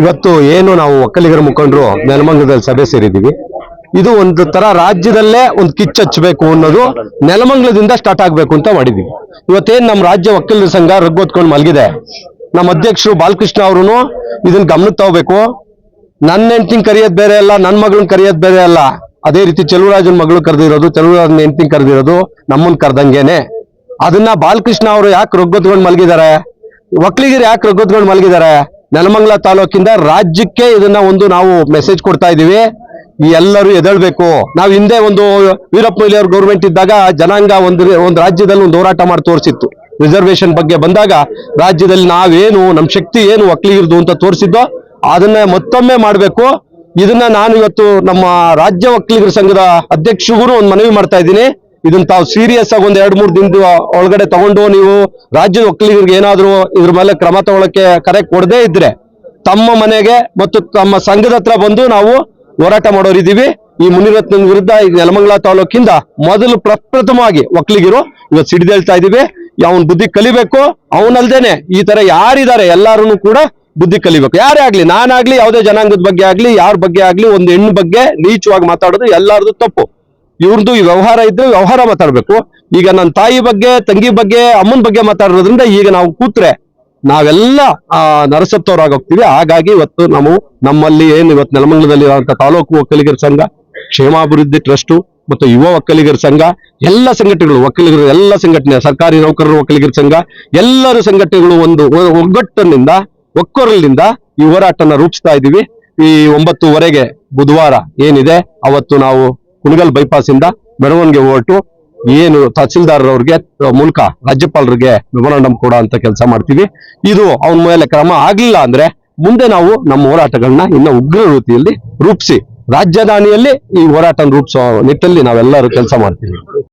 ಇವತ್ತು ಏನು ನಾವು ಒಕ್ಕಲಿಗರ ಮುಖಂಡರು ನೆಲಮಂಗಲದಲ್ಲಿ ಸಭೆ ಸೇರಿದ್ದೀವಿ. ಇದು ಒಂದು ತರ ರಾಜ್ಯದಲ್ಲೇ ಒಂದು ಕಿಚ್ಚ ಹಚ್ಚಬೇಕು ಅನ್ನೋದು ನೆಲಮಂಗಲದಿಂದ ಸ್ಟಾರ್ಟ್ ಆಗ್ಬೇಕು ಅಂತ ಮಾಡಿದೀವಿ. ಇವತ್ತೇನು ನಮ್ಮ ರಾಜ್ಯ ಒಕ್ಕಲಿಗರ ಸಂಘ ರಗ್ಗೊತ್ಕೊಂಡು ಮಲಗಿದೆ. ನಮ್ಮ ಅಧ್ಯಕ್ಷರು ಬಾಲಕೃಷ್ಣ ಅವರು ಇದನ್ನ ಗಮನಕ್ಕೆ ತಗೋಬೇಕು. ನನ್ನ ಹೆಂಡತಿನ ಕರೆಯೋದ್ ಬೇರೆ ಅಲ್ಲ ನನ್ನ ಮಗಳನ್ನ ಕರೆಯೋದ್ ಬೇರೆ ಅಲ್ಲ. ಅದೇ ರೀತಿ ಚೆಲುವರಾಜನ್ ಮಗಳು ಕರೆದಿರೋದು ಚೆಲುವರಾಜನ ಹೆಂಡತಿನ ಕರೆದಿರೋದು ನಮ್ಮನ್ ಕರ್ದಂಗೆನೆ. ಅದನ್ನ ಬಾಲಕೃಷ್ಣ ಅವರು ಯಾಕೆ ರೊಗ್ಗೊತ್ಕೊಂಡು ಮಲಗಿದ್ದಾರೆ ಒಕ್ಕಲಿಗರು ಯಾಕೆ ರೊಗ್ಗೊತ್ಕೊಂಡು ಮಲಗಿದ್ದಾರೆ ನೆಲಮಂಗಲ ತಾಲೂಕಿಂದ ರಾಜ್ಯಕ್ಕೆ ಇದನ್ನ ಒಂದು ನಾವು ಮೆಸೇಜ್ ಕೊಡ್ತಾ ಇದೀವಿ ಈ ಎಲ್ಲರೂ ಎದಳ್ಬೇಕು ನಾವು ಹಿಂದೆ ಒಂದು ವೀರಪ್ಪ ಮೊಯ್ಲಿ ಅವ್ರ ಗೌರ್ಮೆಂಟ್ ಇದ್ದಾಗ ಜನಾಂಗ ಒಂದು ಒಂದು ರಾಜ್ಯದಲ್ಲಿ ಒಂದು ಹೋರಾಟ ಮಾಡಿ ತೋರಿಸಿತ್ತು. ರಿಸರ್ವೇಶನ್ ಬಗ್ಗೆ ಬಂದಾಗ ರಾಜ್ಯದಲ್ಲಿ ನಾವೇನು ನಮ್ಮ ಶಕ್ತಿ ಏನು ಒಕ್ಕಲಿಗಿರ್ದು ಅಂತ ತೋರಿಸಿದ್ದೋ ಅದನ್ನ ಮತ್ತೊಮ್ಮೆ ಮಾಡಬೇಕು. ಇದನ್ನ ನಾನು ಇವತ್ತು ನಮ್ಮ ರಾಜ್ಯ ಒಕ್ಕಲಿಗರ ಸಂಘದ ಅಧ್ಯಕ್ಷರಿಗೂ ಒಂದು ಮನವಿ ಮಾಡ್ತಾ ಇದ್ದೀನಿ. ಇದನ್ನ ತಾವು ಸೀರಿಯಸ್ ಆಗಿ ಒಂದ್ ಎರಡ್ ಮೂರ್ ದಿನದ ಒಳಗಡೆ ತಗೊಂಡು ನೀವು ರಾಜ್ಯದ ಒಕ್ಕಲಿಗರಿಗೆ ಏನಾದ್ರು ಇದ್ರ ಮೇಲೆ ಕ್ರಮ ತಗೊಳಕ್ಕೆ ಕರೆ ಕೊಡದೇ ಇದ್ರೆ ತಮ್ಮ ಮನೆಗೆ ಮತ್ತು ತಮ್ಮ ಸಂಘದ ಹತ್ರ ಬಂದು ನಾವು ಹೋರಾಟ ಮಾಡೋರಿದ್ದೀವಿ ಈ ಮುನಿರತ್ನ ವಿರುದ್ಧ ಈ ನೆಲಮಂಗಲ ತಾಲೂಕಿಂದ ಮೊದಲು ಪ್ರಪ್ರಥಮವಾಗಿ ಒಕ್ಕಲಿಗರು ಇವತ್ತು ಸಿಡಿದೇಳ್ತಾ ಇದೀವಿ. ಅವನ್ ಬುದ್ಧಿ ಕಲಿಬೇಕು, ಅವನಲ್ದೇನೆ ಈ ತರ ಯಾರಿದ್ದಾರೆ ಎಲ್ಲಾರು ಕೂಡ ಬುದ್ಧಿ ಕಲಿಬೇಕು. ಯಾರೇ ಆಗ್ಲಿ, ನಾನಾಗ್ಲಿ, ಯಾವುದೇ ಜನಾಂಗದ ಬಗ್ಗೆ ಆಗ್ಲಿ, ಯಾರ ಬಗ್ಗೆ ಆಗ್ಲಿ, ಒಂದು ಹೆಣ್ಣು ಬಗ್ಗೆ ನೀಚವಾಗಿ ಮಾತಾಡೋದು ಎಲ್ಲಾರದು ತಪ್ಪು. ಇವ್ರದ್ದು ಈ ವ್ಯವಹಾರ ಇದ್ರೆ ವ್ಯವಹಾರ ಮಾತಾಡ್ಬೇಕು. ಈಗ ನನ್ನ ತಾಯಿ ಬಗ್ಗೆ ತಂಗಿ ಬಗ್ಗೆ ಅಮ್ಮನ ಬಗ್ಗೆ ಮಾತಾಡೋದ್ರಿಂದ ಈಗ ನಾವು ಕೂತ್ರೆ ನಾವೆಲ್ಲ ಆ, ನರಸತ್ತವರಾಗೋಗ್ತೀವಿ ಹಾಗಾಗಿ ಇವತ್ತು ನಾವು ನಮ್ಮಲ್ಲಿ ಏನು ಇವತ್ತು ನೆಲಮಂಗಲದಲ್ಲಿ ಇರುವಂತಹ ತಾಲೂಕು ಒಕ್ಕಲಿಗರ ಸಂಘ ಕ್ಷೇಮಾಭಿವೃದ್ಧಿ ಟ್ರಸ್ಟ್ ಮತ್ತು ಯುವ ಒಕ್ಕಲಿಗರ ಸಂಘ ಎಲ್ಲ ಸಂಘಟನೆಗಳು ಒಕ್ಕಲಿಗರು ಎಲ್ಲ ಸಂಘಟನೆ ಸರ್ಕಾರಿ ನೌಕರರ ಒಕ್ಕಲಿಗರ ಸಂಘ ಎಲ್ಲರ ಸಂಘಟನೆಗಳು ಒಂದು ಒಗ್ಗಟ್ಟಿನಿಂದ ಒಕ್ಕೊರಲಿಂದ ಈ ಹೋರಾಟನ ರೂಪಿಸ್ತಾ ಇದ್ದೀವಿ. ಈ ಒಂಬತ್ತುವರೆಗೆ ಬುಧವಾರ ಏನಿದೆ ಅವತ್ತು ನಾವು ಕುಣಗಲ್ ಬೈಪಾಸ್ ಇಂದ ಮೆರವಣಿಗೆ ಹೊರಟು ಏನು ತಹಸೀಲ್ದಾರ್ ಅವ್ರಿಗೆ ಮೂಲಕ ರಾಜ್ಯಪಾಲರಿಗೆ ಮೆಮೊರಾಂಡಮ್ ಕೊಡ ಅಂತ ಕೆಲಸ ಮಾಡ್ತೀವಿ. ಇದು ಅವನ ಮೇಲೆ ಕ್ರಮ ಆಗ್ಲಿಲ್ಲ ಅಂದ್ರೆ ಮುಂದೆ ನಾವು ನಮ್ಮ ಹೋರಾಟಗಳನ್ನ ಇನ್ನ ಉಗ್ರ ರೀತಿಯಲ್ಲಿ ರೂಪಿಸಿ, ರಾಜಧಾನಿಯಲ್ಲಿ ಈ ಹೋರಾಟ ರೂಪಿಸೋ ನಿಟ್ಟಲ್ಲಿ ನಾವೆಲ್ಲರೂ ಕೆಲಸ ಮಾಡ್ತೀವಿ.